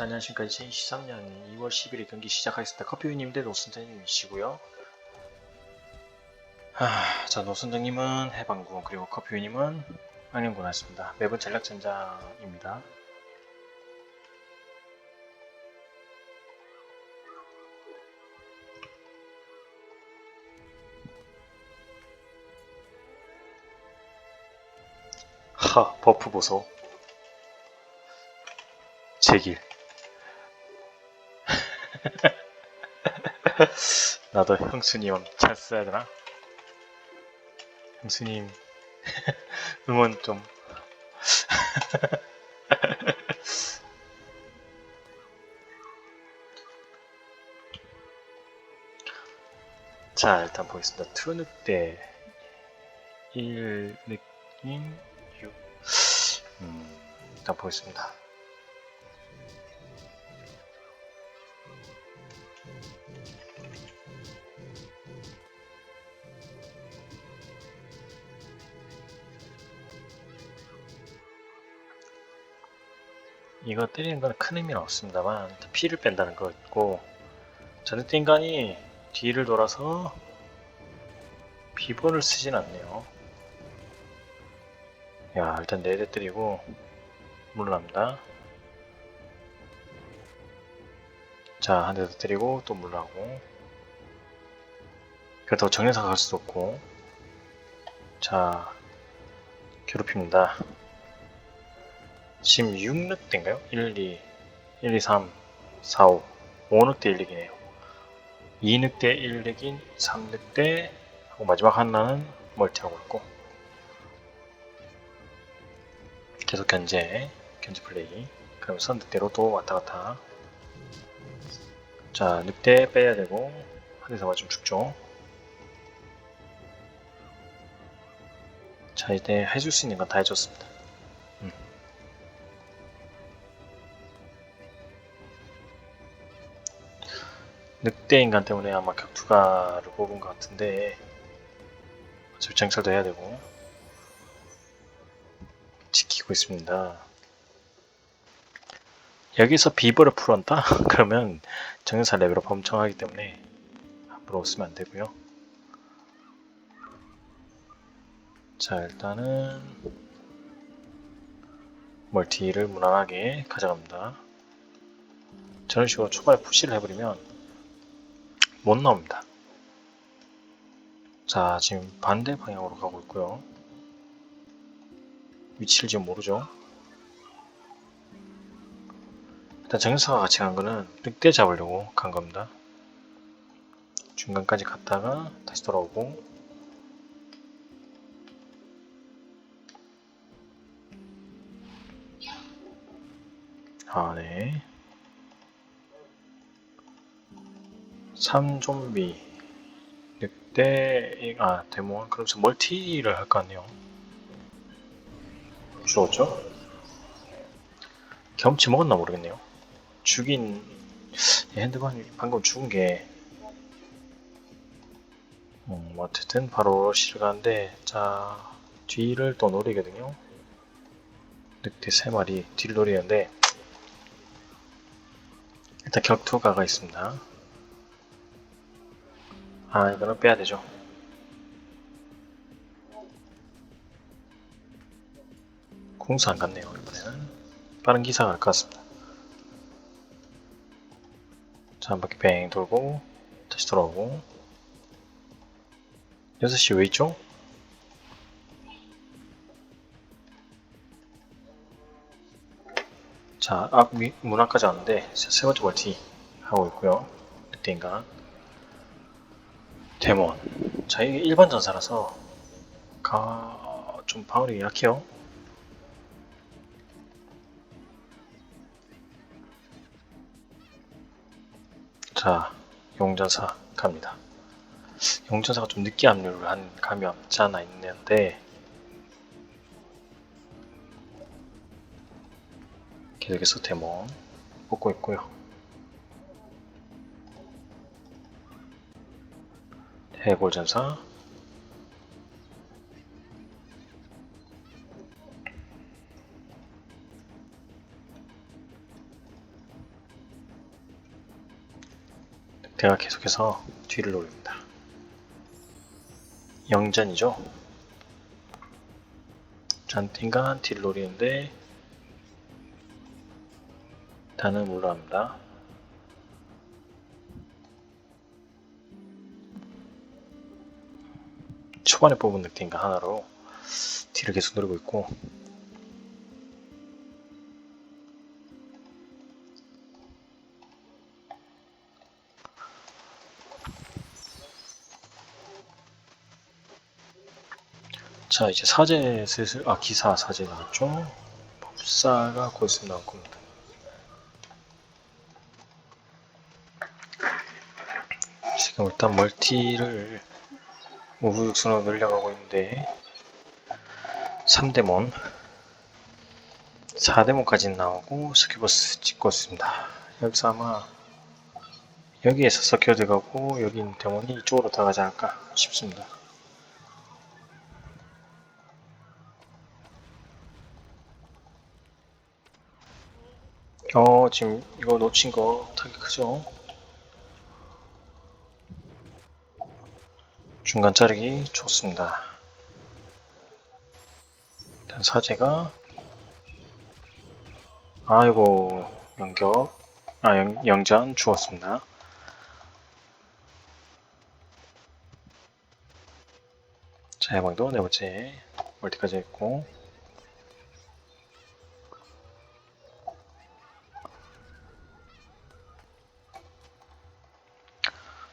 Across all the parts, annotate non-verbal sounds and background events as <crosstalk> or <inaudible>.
자, 안녕하십니까. 2023년 2월 10일에 경기 시작하겠습니다. 커피우님 대 노선장님이시고요. 아, 자, 노선장님은 해방군, 그리고 커피우님은 황영군 하셨습니다. 매번 전략전장입니다. 하, 버프 보소. 제길. <laughs> 나도 형수님 잘 써야 되나? 형수님 <laughs> 응원 좀. <laughs> 자 일단 보겠습니다. 트루늑대 1 느낌 6 음, 일단 보겠습니다. 이거 때리는 건 큰 의미는 없습니다만 피를 뺀다는 거 있고 전늑대 인간이 뒤를 돌아서 비번을 쓰진 않네요. 야 일단 4대 때리고 물러납니다. 자 한 대 더 때리고 또 물러나고. 그렇다고 정해서 갈 수도 없고. 자 괴롭힙니다 지금 6늑대인가요? 1, 2, 1, 2, 3, 4, 5 5늑대 1렉이네요. 2늑대 1렉인 3늑대 하고 마지막 하나는 멀티하고 있고. 계속 견제 견제 플레이. 그럼 선늑대로 또 왔다갔다. 자 늑대 빼야 되고 한 대서 맞으면 죽죠. 자 이제 해줄 수 있는 건 다 해줬습니다 늑대 인간 때문에 아마 격투가를 뽑은 것 같은데 정찰도 해야 되고 지키고 있습니다. 여기서 비버를 풀었다? <laughs> 그러면 정사 레벨업 엄청 하기 때문에 앞으로 쓰면 안 되고요. 자 일단은 멀티를 무난하게 가져갑니다. 저런 식으로 초반에 푸시를 해버리면 못 나옵니다. 자, 지금 반대 방향으로 가고 있고요. 위치를 지금 모르죠. 일단 정사가 같이 간 거는 늑대 잡으려고 간 겁니다. 중간까지 갔다가 다시 돌아오고 아, 네. 3좀비. 늑대 아 데몬? 그러면서 멀티를 할거 같네요. 죽었죠? 경험치 먹었나 모르겠네요. 죽인 핸드건이 방금 죽은 게 음, 어쨌든 바로 시를 가는데 자 뒤를 또 노리거든요. 늑대 3마리 뒤를 노리는데 일단 격투가가 있습니다 아 이거는 빼야 되죠. 공수 안 갔네요 이번에는. 빠른 기사가 갈 것 같습니다. 자 한 바퀴 뱅 돌고 다시 돌아오고. 6시 왜 있죠? 자, 앞 미, 문화까지 왔는데 세 번째 멀티 하고 있고요. 그때인가 데몬. 자, 이게 일반 전사라서 가... 좀 방어력이 약해요. 자, 용전사 갑니다. 용전사가 좀 늦게 합류를 한 감이 없지 않아 있는데 계속해서 데몬 뽑고 있고요. 해골전사 늑대가 계속해서 뒤를 노립니다. 영전이죠. 잔팅가 뒤를 노리는데 단은 물러납니다. 초반에 뽑은 늑대인가 하나로 뒤를 계속 노리고 있고. 자 이제 사제 슬슬 아 기사 사제 나왔죠? 법사가 곧 있으면 나올 겁니다. 지금 일단 멀티를 우후육순으로 늘려가고 있는데 3대몬 4대몬까지 나오고 스큐버스 찍고 있습니다. 여기서 아마 여기에서 서큐어 들어가고 여기 있는 데몬이 이쪽으로 들어가지 않을까 싶습니다. 어 지금 이거 놓친 거 타기 크죠 중간 자르기 좋습니다. 일단 사제가 아이고 연격 아 영, 영전 죽었습니다. 자 해방도 네 번째 멀티까지 했고.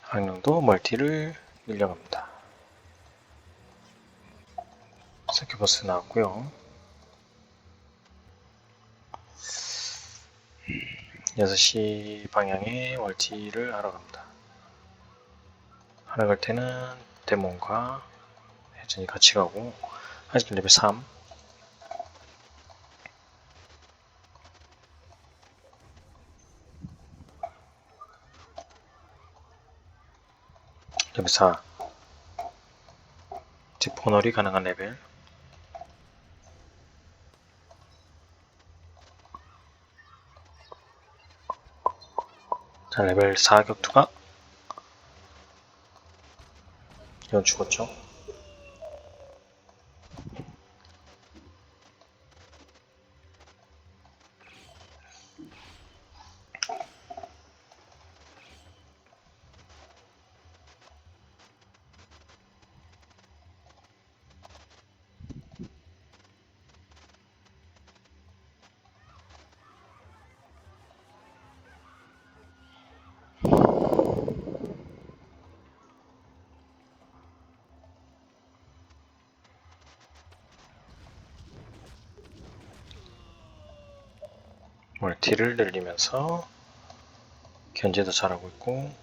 항령도 멀티를 늘려갑니다. 서큐버스 나왔고요. 6시 방향에 멀티를 하러 갑니다. 하러 갈 때는 데몬과 해전이 같이 가고 아직 레벨 3 레벨 4 디포널이 가능한 레벨 레벨 4 격투가? 이건 죽었죠 멀티를 늘리면서 견제도 잘하고 있고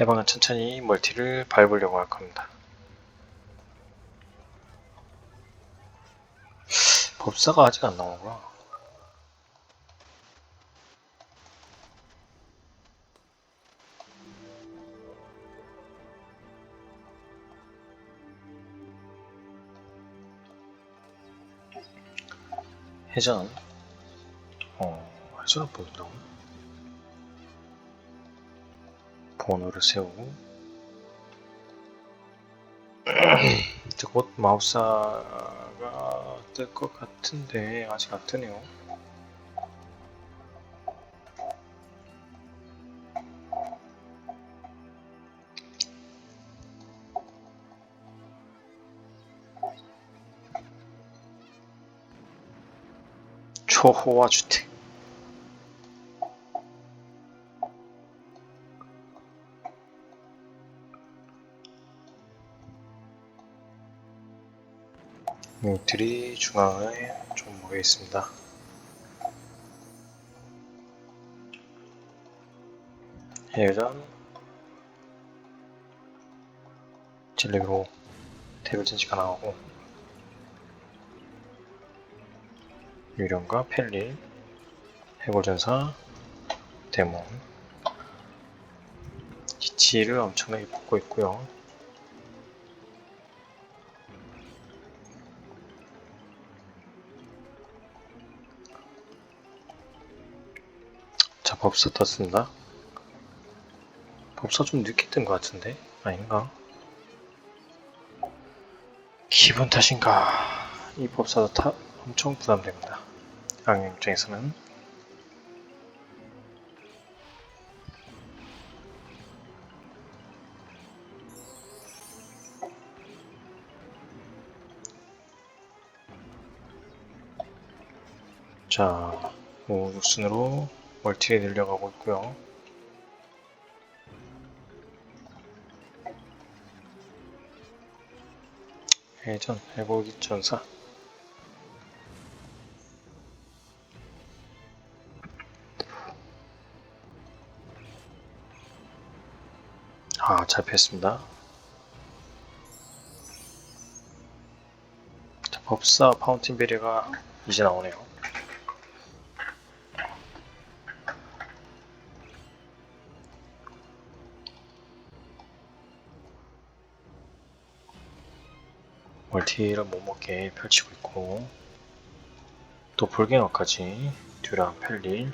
해방은 천천히 멀티를 밟으려고 할 겁니다. 법사가 아직 안 나오구나. 회전 어, 회전을 보인다고? 번호를 세우고? <clears throat> 이제 곧 마우사가 뜰 것 같은데 아직 안 뜨네요 초호화 주택. 이들이 중앙에 좀 모여 있습니다. 예전 진리로 대별 진지가 나오고 유령과 펠릴 해골전사 데몬 기치를 엄청나게 뽑고 있고요. 자, 법사 떴습니다. 법사 좀 늦게 뜬 것 같은데? 아닌가? 기분 탓인가? 이 법사도 타, 엄청 부담됩니다. 악령 입장에서는. 자, 5, 6순으로 멀티에 늘려가고 있고요. 회전, 해골기 전사. 아, 잡혔습니다. 자, 법사 파운틴 베리가 이제 나오네요. 멀티를 못 먹게 펼치고 있고 또 볼갱어까지 듀랑 펠릴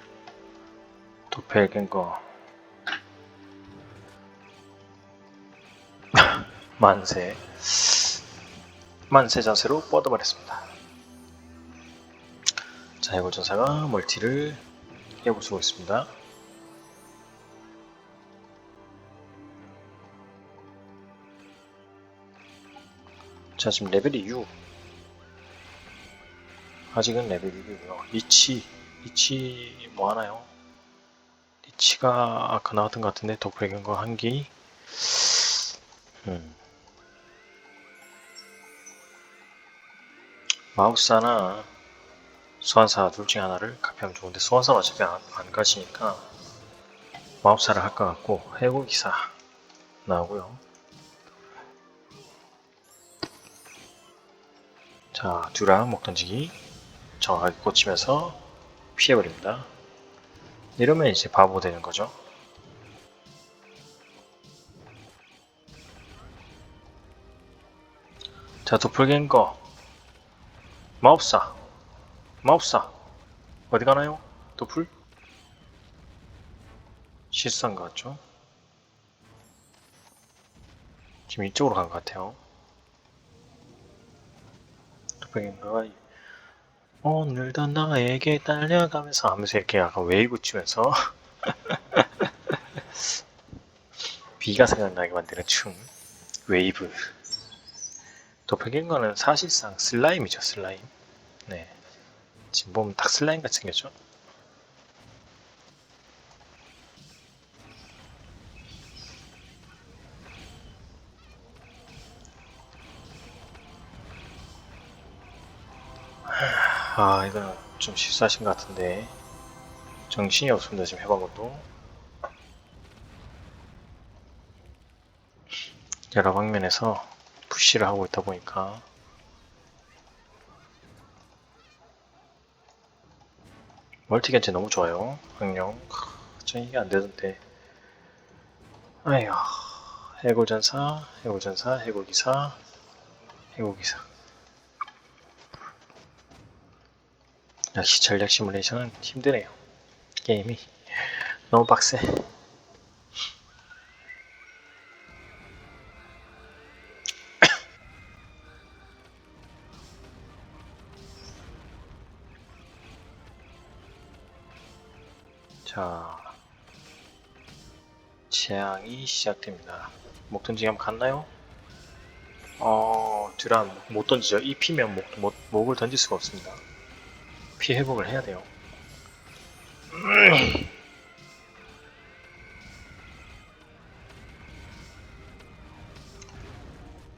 도펠갱거 만세. 만세 자세로 뻗어버렸습니다. 자 해골 전사가 멀티를 해보수고 있습니다. 자 지금 레벨이 6 아직은 레벨 6이고요. 리치 리치 뭐 하나요? 리치가 아까 나왔던 것 같은데 도플갱거 한기. 음. 마우스나 소환사 둘 중에 하나를 카피하면 좋은데 소환사는 어차피 안, 안 가시니까 마우스를 할 것 같고 해골기사 나오고요 자, 듀랑 목 던지기 정확하게 꽂히면서 피해버립니다. 이러면 이제 바보 되는 거죠. 자, 도플갱거 마법사 마법사 어디 가나요? 도플? 실수한 것 같죠? 지금 이쪽으로 간 것 같아요. 도플갱거가 오늘도 너에게 딸려가면서 하면서 이렇게 약간 웨이브 치면서 <laughs> 비가 생각나게 만드는 춤 웨이브 도플갱거는 사실상 슬라임이죠 슬라임 네. 지금 보면 딱 슬라임 같이 생겼죠? 아 이거는 좀 실수하신 것 같은데. 정신이 없습니다 지금 해본 것도. 여러 방면에서 푸시를 하고 있다 보니까 멀티 견제 너무 좋아요. 강령 전 이게 안 되던데. 아휴 해골전사 해골전사 해골기사 해골기사. 역시 전략 시뮬레이션은 힘드네요. 게임이. 너무 빡세. 재앙이 시작됩니다. 목 던지기 한번 갔나요? 어, 듀란 못 던지죠. 입히면 목, 목, 목을 던질 수가 없습니다. 피해 회복을 해야 돼요. <clears throat>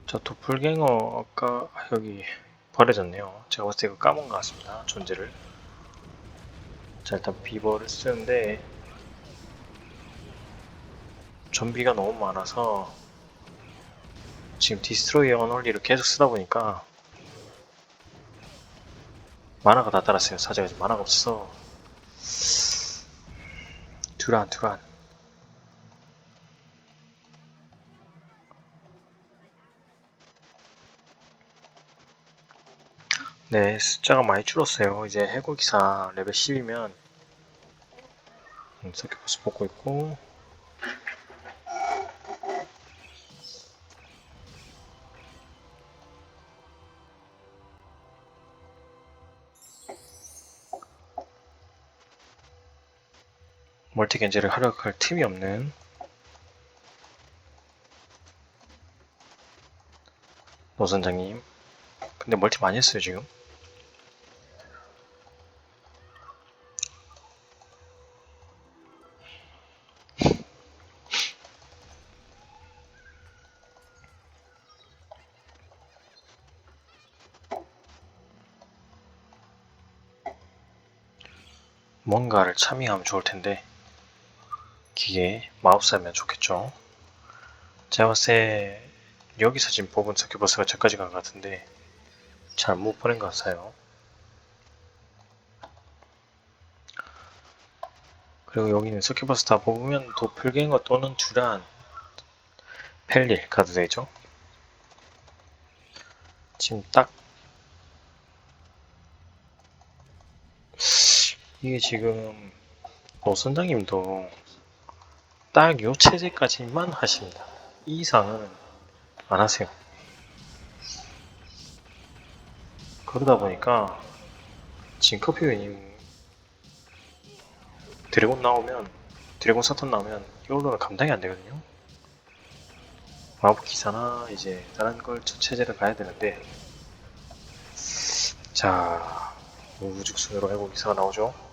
저 도플갱어 아까 여기 버려졌네요. 제가 봤을 때 까먹은 것 같습니다. 존재를. 자 일단 비버를 쓰는데 좀비가 너무 많아서 지금 디스트로이 언홀리를 계속 쓰다 보니까 만화가 다 따랐어요. 사자가 지금 만화가 없어. 듀란, 듀란. 네, 숫자가 많이 줄었어요. 이제 해골기사 레벨 10이면 음, 서킷 보스 뽑고 있고 멀티 견제를 하려 할 틈이 없는 노선장님. 근데 멀티 많이 했어요 지금. <laughs> 뭔가를 참여하면 좋을 텐데 기계 마우스 하면 좋겠죠? 제가 봤을 때 여기서 지금 뽑은 서큐버스가 저까지 간 것 같은데 잘못 보낸 것 같아요. 그리고 여기는 서큐버스 다 뽑으면 도플갱어 또는 듀란 펠릴 가도 되죠? 지금 딱 이게 지금 노선장님도 딱 요 체제까지만 하십니다. 이 이상은 안 하세요. 그러다 보니까 지금 커피웨님 드래곤 나오면 드래곤 사턴 나오면 이걸로는 감당이 안 되거든요. 마법 기사나 이제 다른 걸 체제를 가야 되는데 자 우죽순으로 해고 기사가 나오죠.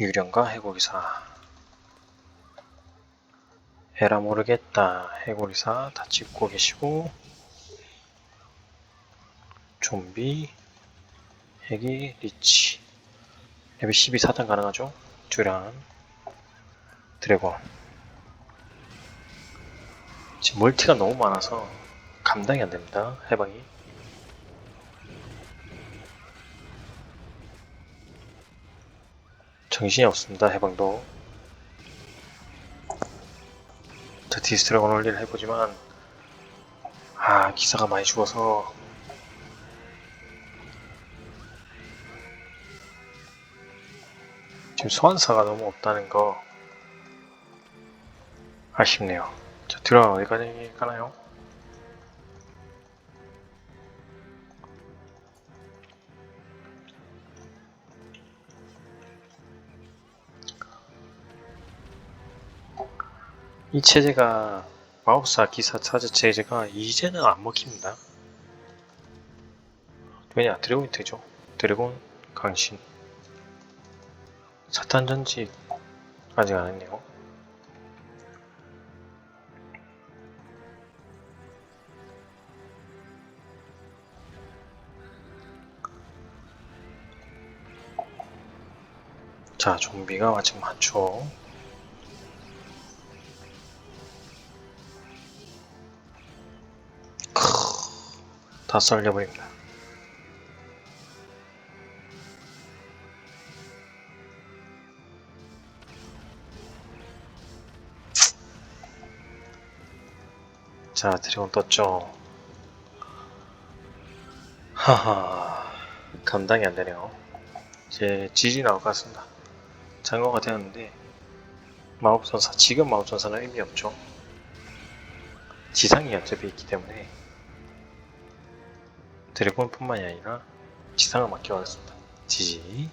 유령과 해고기사. 에라 모르겠다. 해고기사 다 찍고 계시고 좀비 핵이 리치. 레벨 12 사단 가능하죠? 듀란 드래곤. 지금 멀티가 너무 많아서 감당이 안됩니다. 해방이 정신이 없습니다 해방도. 자 디스트래곤 올리를 해보지만 아 기사가 많이 죽어서. 지금 소환사가 너무 없다는 거 아쉽네요. 자 들어가 어디까지 가나요? 이 체제가 마법사 기사 차저 체제가 이제는 안 먹힙니다. 왜냐 드래곤이 되죠. 드래곤 강신 사탄 전직 아직 안 했네요. 자 좀비가 아직 많죠. 다 썰려버립니다. 자, 드래곤 떴죠. 하하, 감당이 안 되네요. 이제 지지 나올 것 같습니다. 장거가 되었는데, 마법전사, 지금 마법전사는 의미 없죠. 지상이 어차피 있기 때문에, 드래곤뿐만이 아니라 지상을 맡겨왔습니다. 지지.